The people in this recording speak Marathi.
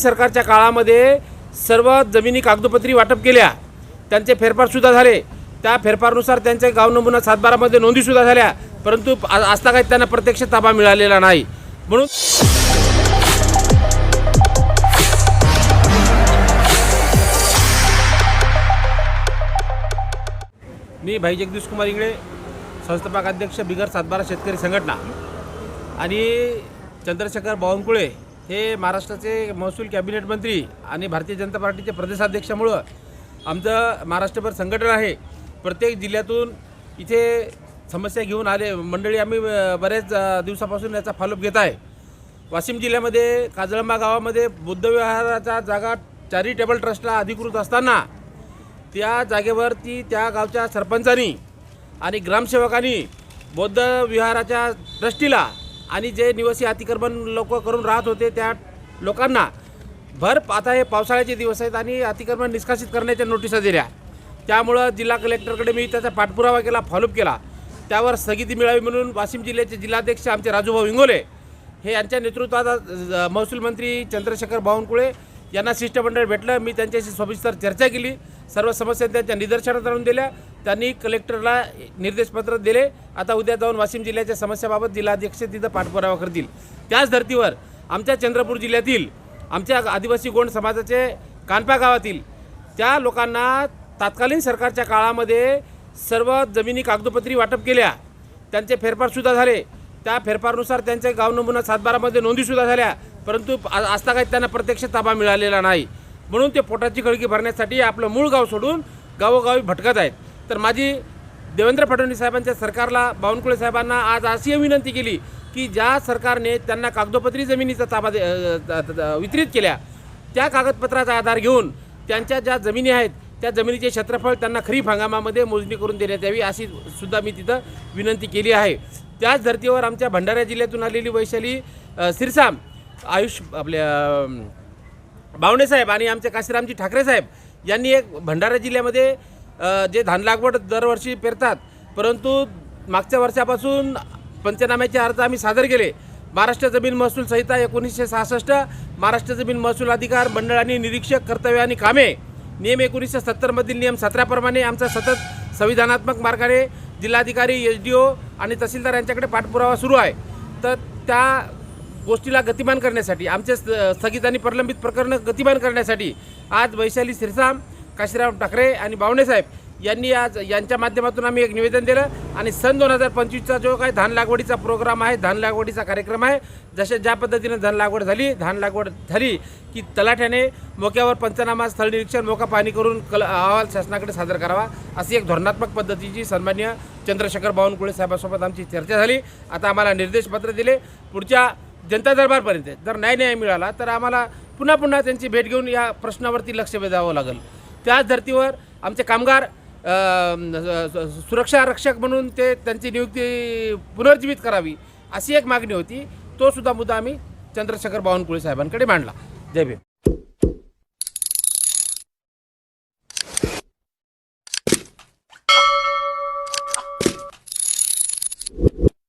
सरकारच्या काळामध्ये सर्व जमिनी कागदोपत्री वाटप केल्या. त्यांचे फेरफारसुद्धा झाले. त्या फेरफारनुसार त्यांच्या गाव नमुना सातबारामध्ये नोंदीसुद्धा झाल्या. परंतु आजता काही त्यांना प्रत्यक्ष ताबा मिळालेला नाही. म्हणून मी भाई जगदीश कुमार इंगळे संस्थापक अध्यक्ष बिगर सातबारा शेतकरी संघटना. आणि चंद्रशेखर बावनकुळे हे महाराष्ट्राचे महसूल कॅबिनेट मंत्री आणि भारतीय जनता पार्टीचे प्रदेशाध्यक्षामुळं आमचं महाराष्ट्रभर संघटन आहे. प्रत्येक जिल्ह्यातून इथे समस्या घेऊन आले. मंडळी आम्ही बऱ्याच दिवसापासून याचा फॉलोअप घेत आहे. वाशिम जिल्ह्यामध्ये काजळंबा गावामध्ये बुद्धविहाराचा जागा चॅरिटेबल ट्रस्टला अधिकृत असताना त्या जागेवरती त्या गावच्या सरपंचांनी आणि ग्रामसेवकांनी बौद्ध विहाराच्या ट्रस्टीला आणि जे निवासी अतिक्रमण लोक करून राहत होते त्या लोकांना भर आता हे पावसाळ्याचे दिवस आहेत आणि अतिक्रमण निष्कासित करण्याच्या नोटिसा दिल्या त्यामुळं जिल्हा कलेक्टरकडे मी त्याचा पाठपुरावा केला फॉलोअप केला. त्यावर स्थगिती मिळावी म्हणून वाशिम जिल्ह्याचे जिल्हाध्यक्ष आमचे राजूभाऊ इंगोले हे यांच्या नेतृत्वात महसूल मंत्री चंद्रशेखर बावनकुळे यांना शिष्टमंडळ भेटलं. मी त्यांच्याशी सविस्तर चर्चा केली. सर्व समस्या त्यांच्या निदर्शनात आणून दिल्या. त्यांनी कलेक्टरला निर्देशपत्र दिले. आता उद्या जाऊन वाशिम जिल्ह्याच्या समस्याबाबत जिल्हाध्यक्ष तिथं पाठपुरावा करतील. त्याच धर्तीवर आमच्या चंद्रपूर जिल्ह्यातील आमच्या आदिवासी गोंड समाजाचे कानपा गावातील त्या लोकांना तात्कालीन सरकारच्या काळामध्ये सर्व जमिनी कागदोपत्री वाटप केल्या. त्यांचे फेरफारसुद्धा झाले. त्या फेरफारनुसार त्यांच्या गाव नमुना सातबारामध्ये नोंदीसुद्धा झाल्या. परंतु आजता काही त्यांना प्रत्यक्ष ताबा मिळालेला नाही. म्हणून ते पोटाची खळगी भरण्यासाठी आपलं मूळ गाव सोडून गावोगावी भटकत आहेत. तर माझी देवेंद्र फडणवीस साहेबांच्या सरकारला बावनकुळे साहेबांना आज अशी विनंती केली की ज्या सरकारने त्यांना कागदोपत्री जमिनीचा ताबा वितरित केल्या त्या कागदपत्राचा आधार घेऊन त्यांच्या ज्या जमिनी आहेत त्या जमिनीचे क्षेत्रफळ त्यांना खरीप हंगामामध्ये मोजणी करून देण्यात यावी अशी सुद्धा मी तिथं विनंती केली आहे. त्याच धर्तीवर आमच्या भंडारा जिल्ह्यातून आलेली वैशाली सिरसाम आयुष आपल्या बावणेसाहेब आणि आमचे काशीरामजी ठाकरे साहेब यांनी एक भंडारा जिल्ह्यामध्ये जे धान लागवड दरवर्षी पेरतात परंतु मागच्या वर्षापासून पंचनाम्याचे अर्ज आम्ही सादर केले. महाराष्ट्र जमीन महसूल संहिता एकोणीसशे सहासष्ट महाराष्ट्र जमीन महसूल अधिकार मंडळ आणि निरीक्षक कर्तव्य आणि कामे नियम एकोणीसशे सत्तरमधील नियम सतराप्रमाणे आमचा सतत संविधानात्मक मार्गाने जिल्हाधिकारी एच डी ओ आणि तहसीलदार यांच्याकडे पाठपुरावा सुरू आहे. तर त्या गोष्टीला गतिमान करण्यासाठी आमचे स्थगित आणि प्रलंबित प्रकरणं गतिमान करण्यासाठी आज वैशाली सिरसाम काशीराम ठाकरे आणि बावणेसाहेब यांनी आज यांच्या माध्यमातून आम्ही एक निवेदन दिलं. आणि सन दोन हजार पंचवीसचा जो काही धान लागवडीचा प्रोग्राम आहे धान लागवडीचा कार्यक्रम आहे जसे ज्या पद्धतीने धान लागवड झाली धान लागवड झाली की तलाठ्याने मोक्यावर पंचनामा स्थळ निरीक्षण मोका पाहणी करून कल अहवाल शासनाकडे सादर करावा अशी एक धोरणात्मक पद्धतीची सन्मान्य चंद्रशेखर बावनकुळे साहेबांसोबत आमची चर्चा झाली. आता आम्हाला निर्देशपत्र दिले. पुढच्या जनता दरबारपर्यंत जर न्याय न्याय मिळाला तर आम्हाला पुन्हा पुन्हा त्यांची भेट घेऊन या प्रश्नावरती लक्ष वेधावं लागेल. त्याच धर्तीवर आमचे कामगार सुरक्षा रक्षक म्हणून ते त्यांची नियुक्ती पुनर्जीवित करावी अशी एक मागणी होती. तो सुद्धा मुद्दा आम्ही चंद्रशेखर बावनकुळे साहेबांकडे मांडला. जय भीम.